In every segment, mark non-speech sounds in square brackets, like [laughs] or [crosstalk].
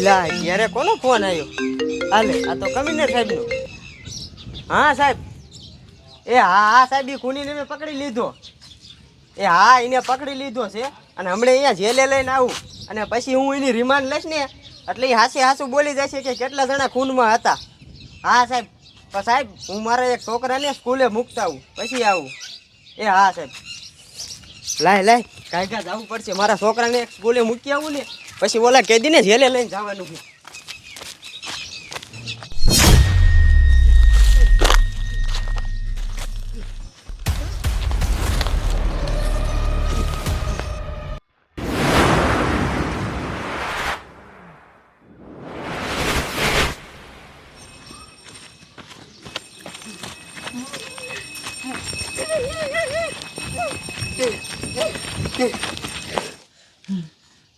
ઇલા યારે કોનો ફોન આવ્યો હાલે, આ તો કમિશનર સાહેબનો. હા, સાહેબ. એ હા હા, સાહેબ એ ખૂનીને મેં પકડી લીધો. એ હા એને પકડી લીધો છે. અને હમણાં અહીંયા જેલે લઈને આવું. અને પછી હું એની રિમાન્ડ લઈશ ને, એટલે એ હાસી હાસું બોલી જશે કે કેટલા જણા ખૂનમાં હતા. હા, સાહેબ. પણ સાહેબ, હું મારા એક છોકરાને સ્કૂલે મૂકતા આવું. પછી આવું. એ હા, સાહેબ. લાય લાય. કાંઈ કાંઈ જવું પડશે. મારા છોકરાને એક સ્કૂલે મૂકી આવું ને. પછી ઓલા કેદીને જેલે લઈને જવાનું છે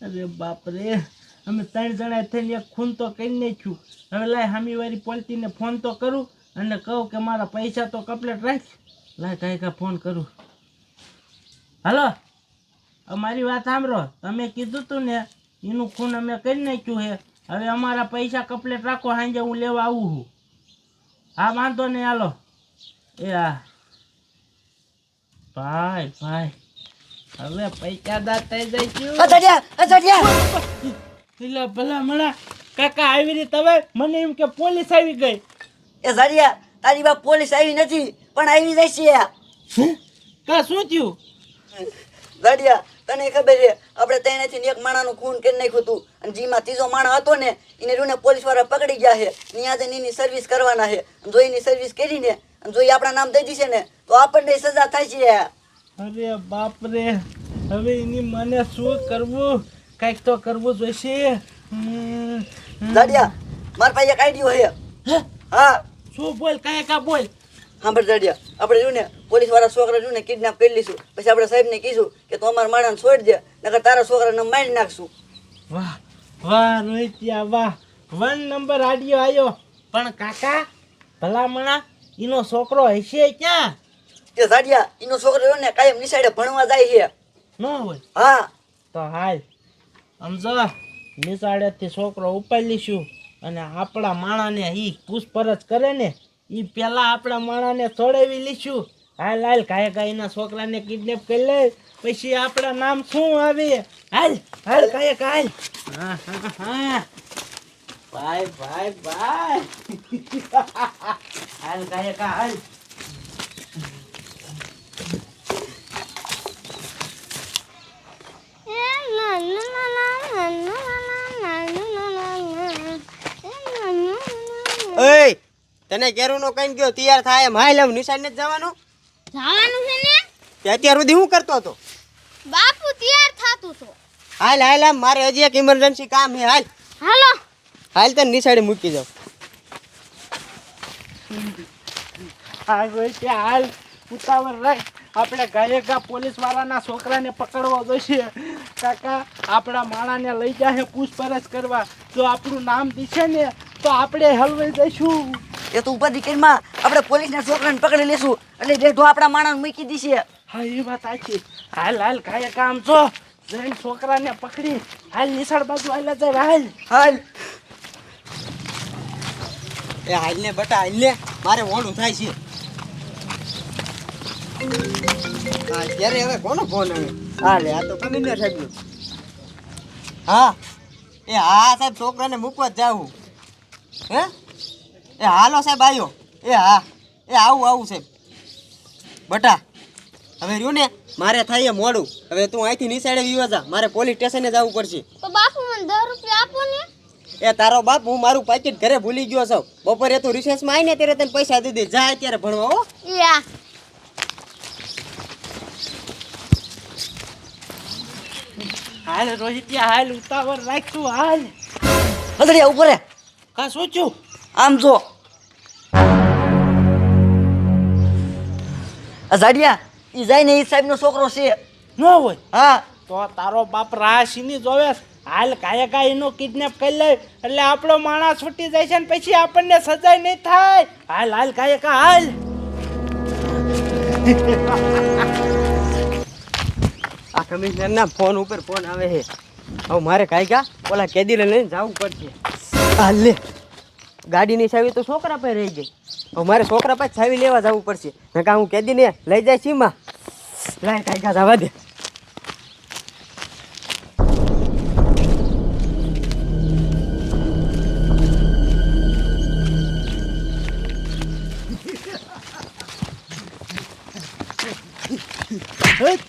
અરે બાપ રે અમે ત્રણ જણા થઈને એક ખૂન તો કરી નાખ્યું. હવે લાય હામીવારી પોલતીને ફોન તો કરું અને કહું કે મારા પૈસા તો કમ્પ્લેટ રાખ. લાય કાંઈ કાંઈ ફોન કરું. હાલો મારી વાત સાંભળો. તમે કીધું તું ને, એનું ખૂન અમે કરી નાખ્યું છે. હવે અમારા પૈસા કમ્પ્લેટ રાખો સાંજે હું લેવા આવું છું. હા, વાંધો નહીં, હાલો. એ હા ભાઈ ભાઈ. હવે પૈસા દાંત થઈ જઈશું અસડિયા અસડિયા પેલા ભલા મળા કાકા આવી રીતે હવે મને એમ કે પોલીસ આવી ગઈ. એ ઝડિયા તારી બાપ પોલીસ આવી નથી પણ આવી જાય છે કા શું થયું? ઝડિયા તને ખબર છે આપણે ત્રણેયથી એક માણાનું ખૂન કરી નાખ્યું હતું. અને જેમાં ત્રીજો માણસ હતો ને એને રૂને પોલીસવાળા પકડી ગયા છે. ત્યાં જઈને એની સર્વિસ કરવાના છે. જો એની સર્વિસ કરીને જો એ આપણા નામ દઈ દીશે ને તો આપણને સજા થાય છે. અરે બાપ રે હવે એની મને શું કરવું? કાંઈક તો કરવું જોઈશે. દાડિયા. મારા પાસે એક આઈડિયો હે? હા. શું બોલ કાંઈ કા બોલ. સાંભળ દાડિયા આપણે જોયું ને પોલીસવાળા છોકરા જોયું ને કિડનેપ કરી લઈશું. પછી આપણે સાહેબને કહીશું કે તું અમારા માણસ છોડી દે નકર તારા છોકરાને મારી નાખશું. વાહ વાહ રોહિત્યા વાહ. વન નંબર આડિયો આવ્યો પણ કાકા ભલામણા એનો છોકરો હશે ક્યાં? એ ઝાડિયા એનો છોકરો રહ્યો ને કાયમ નિશાળે ભણવા જાય છે. ન હોય? હા. તો હાલ સમજો નિશાળેથી છોકરો ઉપાડી લઈશું અને આપણા માણાને ઈ પૂછપરછ કરે ને ઈ પેલા આપણા માણાને છોડાવી લઈશું. હાલ હાલ કાય કાયના છોકરાને કિડનેપ કરી લે પછી આપણા નામ શું આવે? હાલ હાલ કાય કાય હા હા હા. ભાઈ ભાઈ ભાઈ. [laughs] હાલ કાય કા હાલ. ઓય તને કેરું નો કઈ ગયો તૈયાર થાય એમ. હાલ એમ નિશાળ ને જવાનું? જવાનું છે ને? તે અત્યાર સુધી હું કરતો હતો? બાપુ તૈયાર થાતું તો હાલ હાલ આમ મારે હજી એક ઇમરજન્સી કામ છે હાલ. હાલો. હાલ તને નિશાળે મૂકી જાવ હાલ ઉતાવળ રાખ. આપણે ગાયકા પોલીસ વાળાના છોકરાને પકડવા જોઈશે. કાકા આપણા માણાને લઈ જાય પૂછપરછ કરવા. જો આપણું નામ દીશે ને તો આપણે હલવાઈ જઈશું. એ તો ઉપાધિ કરીમાં આપણે પોલીસના છોકરાને પકડી લેશું. એટલે ડેઢો આપણા માણસ મૂકી દીશે. હા એ વાત સાચી. હાલ હાલ કાય કામ છો? જઈને છોકરાને પકડી. હાલ નિશાળ બાજુ હાલ જાય હાલ. હાલ. એ હાલ ને બટા હાલ ને. મારે ઓળું થાય છે. હા ત્યારે હવે કોનો ફોન આવે? હા લે આ તો કમિશનર સાહેબ હા એ હા સાહેબ છોકરાને મૂકવા જ જાવું હે? એ હાલો સાહેબ આવ્યો એ હા એ આવું આવું સાહેબ. બટા હવે રહ્યું ને? મારે થાય એ મોડું. હવે તું અહીંથી નિશાળે વિવા જા. મારે પોલીસ સ્ટેશને જવું પડશે. તો બાપુ મને 10 રૂપિયા આપો ને. એ તારો બાપ હું મારું પાકીટ ઘરે ભૂલી ગયો છું. બપોરે તું રિસેસમાં આવીને ત્યારે તને પૈસા દઈ દે. જા અત્યારે ભણવા હો. યા. હાલ રોહિત હાલ ઉતાવળ રાખશું હાલ. હદડિયા ઉપર રે. કા થયું? આમ જો. આ ઝાડિયા ઈ જાય ને ઈ સાહેબનો છોકરો છે. ન હોય? હા. તો તારો બાપ રાશીની જોવે હાલ કાયા કાય એનો કિડનેપ કરી લે. એટલે આપણો માણસ છૂટી જાય છે ને પછી આપણને સજાય નહીં થાય. હાલ હાલ કાયા કા હાલ. આ કમિશનરના ફોન ઉપર ફોન આવે છે. હવે મારે કાયકા કા? ઓલા કેદીને લઈને જવું પડશે. હાલ. ગાડીની ચાવી તો છોકરા પાસે રહી ગઈ. મારે છોકરા પાસે ચાવી લેવા જવું પડશે. નકા હું કેદીને લઈ જાય સીમા. લાય કાંઈ જવા દે.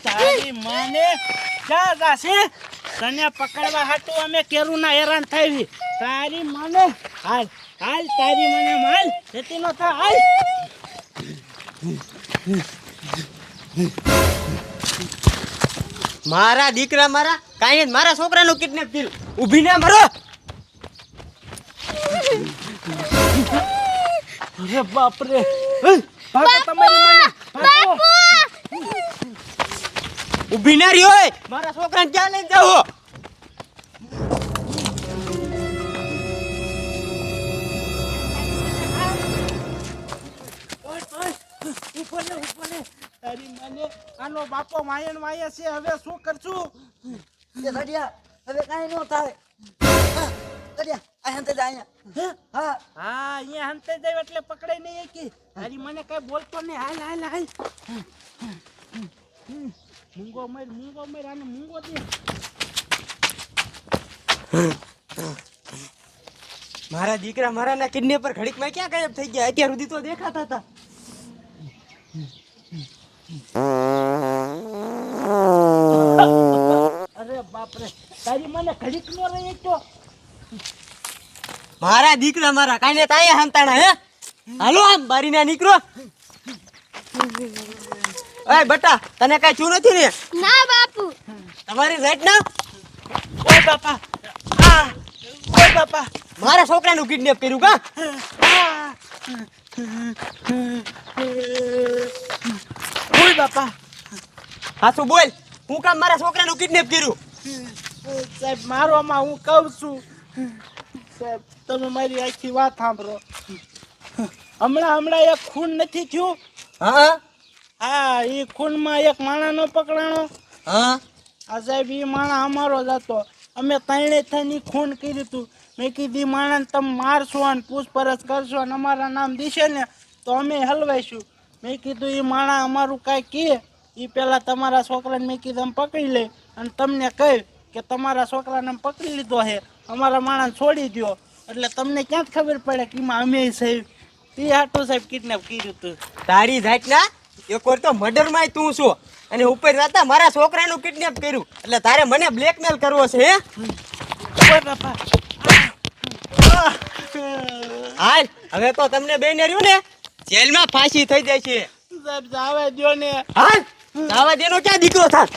તારી માને ક્યાં જાશે તને પકડવા હાટું અમે કેરું ના હેરાન થાવી તારી મને હાલ હાલ તારી મને માલ જતી નો થા હાલ. મારા દીકરા મારા કાંઈ મારા છોકરાનું કિડનેપ થયું. ઊભી ને મરો. અરે બાપ રે ભાગો તમારી મને ભાગો. ઊભી ના રહ્યો હોય. મારા છોકરાને ક્યાં લઈ જાઓ? તારી મને આનો બાપો માયણ માયે છે હવે શું કરશું? એ દાડિયા હવે કાંઈ ન થાય. હા, દાડિયા આ હેંતે જા અહીંયા. હે? હા. હા અહીંયા હંતે જાય એટલે પકડાઈ નહીં કે તારી મને કઈ બોલતો નહીં. હાલ હાલ હાલ. મૂંગો મર મૂંગો મર આને મૂંગો દે. મારા દીકરા મારાના કિડનેપર ઘડીકમાં ક્યાં ગાયબ થઈ ગયા? અત્યાર સુધી તો દેખાતા હતા. અરે બાપરે તારી મને ઘડીક નો રહી તો. મારા દીકરા મારા કાઈને તાય હંતાણા હે? હાલો આમ બારીના નીકળો. ઓય બટા તને કઈ છું નથી ને? ના બાપુ. તમારી રાઈટ ના? ઓય બાપા આ ઓય બાપા મારા છોકરાનું કિડનેપ કર્યું કા? ઓય બાપા. હાસુ બોલ? હું કામ મારા છોકરાનું કિડનેપ કર્યું? સાહેબ મારોમાં હું કહું છું. સાહેબ તમે મારી આખી વાત સાંભળો. હમણાં હમણાં એક ખૂન નથી થયું? હા? હા એ ખૂનમાં એક માણાનો પકડાણો. હા? આ સાહેબ એ માણા અમારો જ હતો. અમે ત્રણે થઈને ખૂન કર્યું હતું. મેં કીધું ઈ માણાને તમે મારશો અને પૂછપરછ કરશો અને અમારા નામ દીશે ને તો અમે હલવાઈશું. મેં કીધું એ માણા અમારું કાંઈ કહે એ પહેલાં તમારા છોકરાને મેં કીધું અમે પકડી લે. અને તમને કહ્યું કે તમારા છોકરાને પકડી લીધો છે અમારા માણાને છોડી દો એટલે તમને ક્યાં જ ખબર પડે કે એમાં અમે સાહેબ તે હાટો સાહેબ કિડનેપ કર્યું હતું તારી જાતના? એક વાર તો મર્ડરમાં તું છો. અને ઉપર રાતા મારા છોકરાનું કિડનેપ કર્યું. એટલે તારે મને બ્લેકમેલ કરવો છે હે? હાલ હવે તો તમને બે ને રહ્યું ને? જેલમાં ફાંસી થઈ જાય છે. સાહેબ જાવા ને. દાવા દેનો ક્યાં દીકરો થાક